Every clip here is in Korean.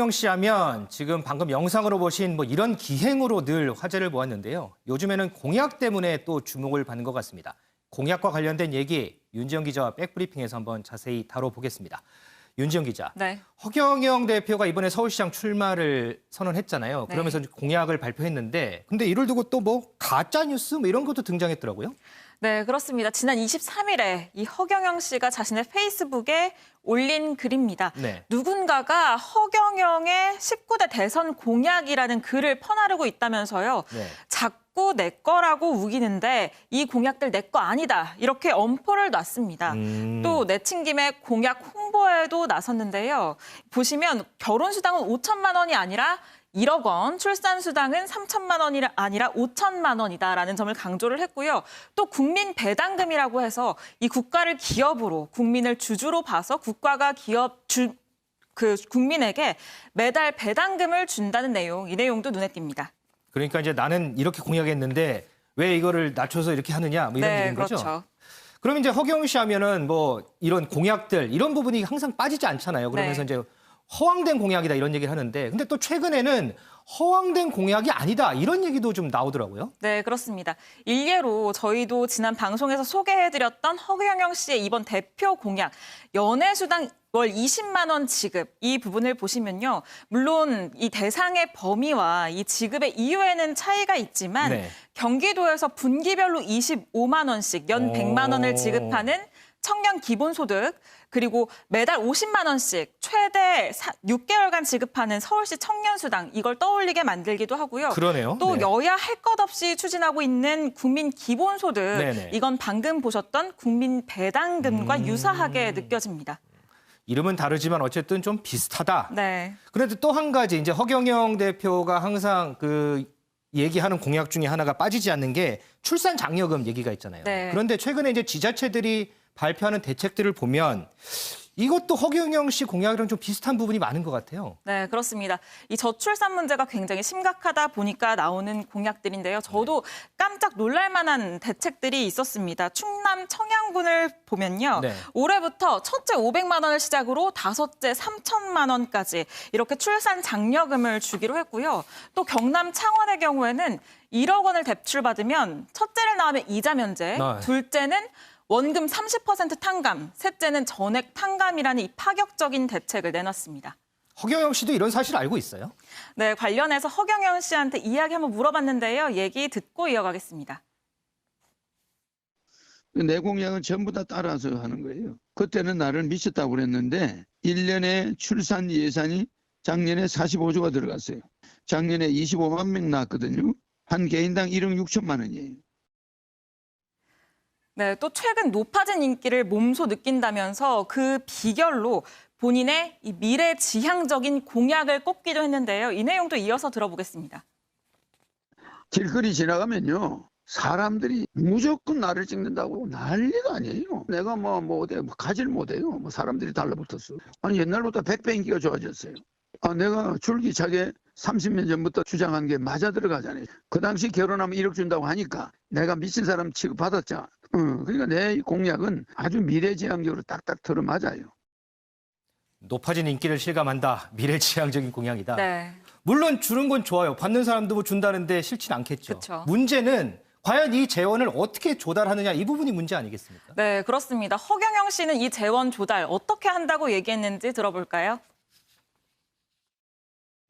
허경 씨 하면 지금 방금 영상으로 보신 뭐 이런 기행으로 늘 화제를 모았는데요. 요즘에는 공약 때문에 또 주목을 받는 것 같습니다. 공약과 관련된 얘기 윤지영 기자와 백브리핑에서 한번 자세히 다뤄보겠습니다. 윤지영 기자, 네. 허경영 대표가 이번에 서울시장 출마를 선언했잖아요. 네. 그러면서 공약을 발표했는데 근데 이를 두고 또 뭐 가짜 뉴스 뭐 이런 것도 등장했더라고요. 네, 그렇습니다. 지난 23일에 이 허경영 씨가 자신의 페이스북에 올린 글입니다. 네. 누군가가 허경영의 19대 대선 공약이라는 글을 퍼나르고 있다면서요. 네. 자꾸 내 거라고 우기는데 이 공약들 내 거 아니다. 이렇게 엄포를 놨습니다. 음. 또 내친 김에 공약 홍보에도 나섰는데요. 보시면 결혼 수당은 5천만 원이 아니라 1억 원, 출산 수당은 3천만 원이 아니라 5천만 원이다라는 점을 강조를 했고요. 또 국민 배당금이라고 해서 이 국가를 기업으로 국민을 주주로 봐서 국가가 기업 주 그 국민에게 매달 배당금을 준다는 내용, 이 내용도 눈에 띕니다. 그러니까 이제 나는 이렇게 공약했는데 왜 이거를 낮춰서 이렇게 하느냐 뭐 이런 네, 얘기인 거죠. 그렇죠. 그럼 이제 허경영 씨 하면은 뭐 이런 공약들 이런 부분이 항상 빠지지 않잖아요. 그러면서 네. 이제 허황된 공약이다 이런 얘기를 하는데 근데 또 최근에는 허황된 공약이 아니다 이런 얘기도 좀 나오더라고요. 네, 그렇습니다. 일례로 저희도 지난 방송에서 소개해드렸던 허경영 씨의 이번 대표 공약 연애수당 월 20만 원 지급 이 부분을 보시면요. 물론 이 대상의 범위와 이 지급의 이유에는 차이가 있지만 네. 경기도에서 분기별로 25만 원씩 연 오. 100만 원을 지급하는 청년 기본소득 그리고 매달 50만 원씩 최대 6개월간 지급하는 서울시 청년수당 이걸 떠올리게 만들기도 하고요. 그러네요. 또 네. 여야 할 것 없이 추진하고 있는 국민 기본소득 네네. 이건 방금 보셨던 국민 배당금과 음. 유사하게 느껴집니다. 이름은 다르지만 어쨌든 좀 비슷하다. 네. 그런데 또 한 가지 이제 허경영 대표가 항상 그 얘기하는 공약 중에 하나가 빠지지 않는 게 출산 장려금 얘기가 있잖아요. 네. 그런데 최근에 이제 지자체들이 발표하는 대책들을 보면 이것도 허경영 씨 공약이랑 좀 비슷한 부분이 많은 것 같아요. 네, 그렇습니다. 이 저출산 문제가 굉장히 심각하다 보니까 나오는 공약들인데요. 저도 깜짝 놀랄 만한 대책들이 있었습니다. 충남 청양군을 보면요. 네. 올해부터 첫째 500만 원을 시작으로 다섯째 3천만 원까지 이렇게 출산 장려금을 주기로 했고요. 또 경남 창원의 경우에는 1억 원을 대출받으면 첫째를 낳으면 이자 면제, 네. 둘째는 원금 30% 탕감, 셋째는 전액 탕감이라는 이 파격적인 대책을 내놨습니다. 허경영 씨도 이런 사실 알고 있어요? 네, 관련해서 허경영 씨한테 이야기 한번 물어봤는데요. 얘기 듣고 이어가겠습니다. 내 공약은 전부 다 따라서 하는 거예요. 그때는 나를 미쳤다고 그랬는데 1년에 출산 예산이 작년에 45조가 들어갔어요. 작년에 25만 명 낳았거든요. 한 개인당 1억 6천만 원이에요. 네, 또 최근 높아진 인기를 몸소 느낀다면서 그 비결로 본인의 이 미래 지향적인 공약을 꼽기도 했는데요. 이 내용도 이어서 들어보겠습니다. 길거리 지나가면요. 사람들이 무조건 나를 찍는다고 난리가 아니에요. 내가 뭐, 뭐, 어디, 뭐 가지를 못해요. 뭐 사람들이 달라붙었어. 아니, 옛날보다 100배 인기가 좋아졌어요. 아, 내가 줄기차게 30년 전부터 주장한 게 맞아 들어가잖아요. 그 당시 결혼하면 1억 준다고 하니까 내가 미친 사람 취급받았잖아. 어, 그러니까 내 공약은 아주 미래지향적으로 딱딱 들어맞아요. 높아진 인기를 실감한다. 미래지향적인 공약이다. 네. 물론 주는 건 좋아요. 받는 사람도 뭐 준다는데 싫진 않겠죠. 그쵸. 문제는 과연 이 재원을 어떻게 조달하느냐 이 부분이 문제 아니겠습니까? 네, 그렇습니다. 허경영 씨는 이 재원 조달 어떻게 한다고 얘기했는지 들어볼까요?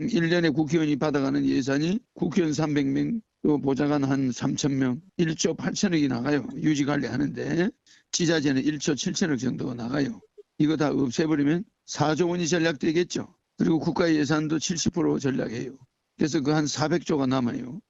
1년에 국회의원이 받아가는 예산이 국회의원 300명, 또 보좌관 한 3,000명, 1조 8천억이 나가요. 유지 관리하는데 지자체는 1조 7천억 정도가 나가요. 이거 다 없애버리면 4조 원이 전략되겠죠. 그리고 국가 예산도 70% 전략해요. 그래서 그 한 400조가 남아요.